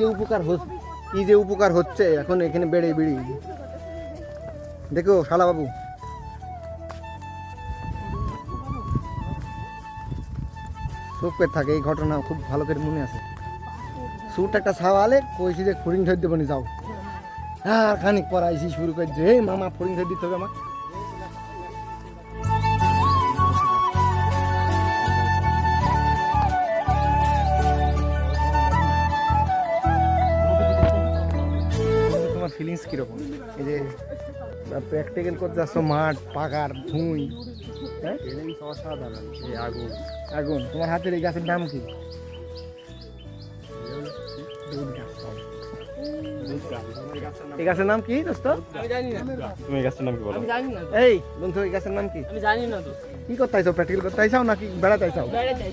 যে উপকার হচ্ছে, কি যে উপকার হচ্ছে, এখন এখানে বেড়ে বেড়ে দেখো শালা বাবু চোখে থাকে, এই ঘটনা খুব ভালো করে মনে আছে। সুট একটা ছাওয়ালে কইছি যে ফরিং ধরে দেবনি যাও। আর খানিক পর আইসি শুরু করে যে মামা ফরিং ধরে দিতে হবে আমার ফিলিংস কীরকম? এই যে প্র্যাকটিক্যাল করতে যাচ্ছ মাঠ পাকার ভুঁই হ্যাঁ অসাধারণ এই আগুন। আগুন। তোমার হাতের এই গাছের নাম কি? এই গাছের নাম কি দোস্ত? তুমি এই গাছটার নাম কি বলো? এই বন্ধু এই গাছের নাম কি? আমি জানি না তো। কি করতে আইছো প্র্যাকটিক্যাল করতে আইসাও নাকি বেড়াতে আইসাও বেড়ে যাই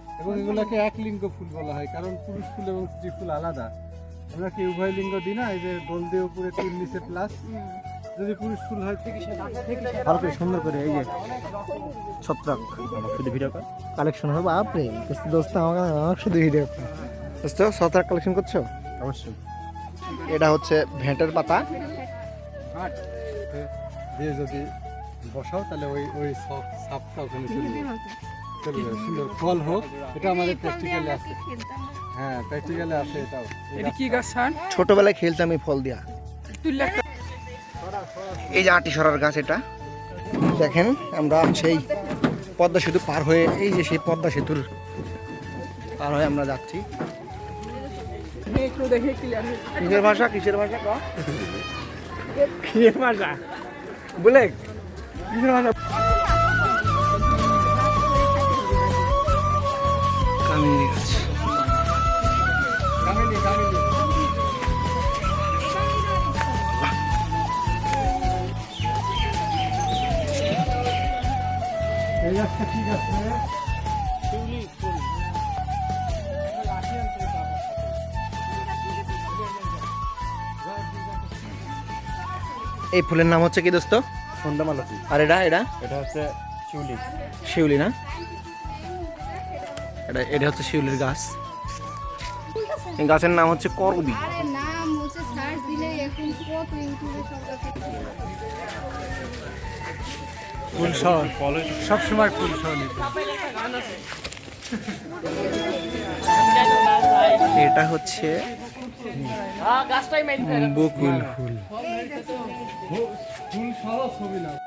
এবং এগুলোকে এক লিঙ্গ ফুল বলা হয় কারণ পুরুষ ফুল এবং স্ত্রী ফুল আলাদা। আমরা কি উভয় লিঙ্গ দিই না? এই যে গোল দিয়ে উপরে তিন নিচে প্লাস যদি পুরুষ ফুল হয় ভালো করে সুন্দর করে এই যে ছত্রাক শুধু ভিডিও কর। কালেকশন হবে বাপরে। দোস্ত দোস্ত আমাকে আমার শুধু ভিডিও দোস্ত ছত্রাক কালেকশন করছ? অবশ্যই। এটা হচ্ছে ভেঁটের পাতা। দিয়ে যদি বসাও তাহলে ওই ওই সাপটা ওখানে চলে চলে যাবে সুন্দর ফল হোক এটা আমাদের প্র্যাকটিক্যালে আছে। হ্যাঁ প্র্যাকটিক্যালে আছে এটাও। এটা কি গাছ সান ছোটবেলায় খেলতাম এই ফল দিয়া। এই যে আটি সরার গাছ এটা দেখেন আমরা সেই পদ্মা সেতু পার হয়ে এই যে সেই পদ্মা সেতুর পার হয়ে আমরা যাচ্ছি। একটু কিসের ভাষা কিসের ভাষা ক? কিসের ভাষা? বলে কিসের ভাষা? এই ঠিক আছে। এই ফুলের নাম হচ্ছে কি দোস্ত? সন্ধ্যামালতি। আর এটা এটা? এটা হচ্ছে শিউলি। শিউলি না? এটা এটা হচ্ছে শিউলির গাছ। এই গাছের নাম হচ্ছে করবি। ফুল শহর সব সময় ফুল সহ এটা হচ্ছে বকুল ফুল ফুল। সহ ছবি নাও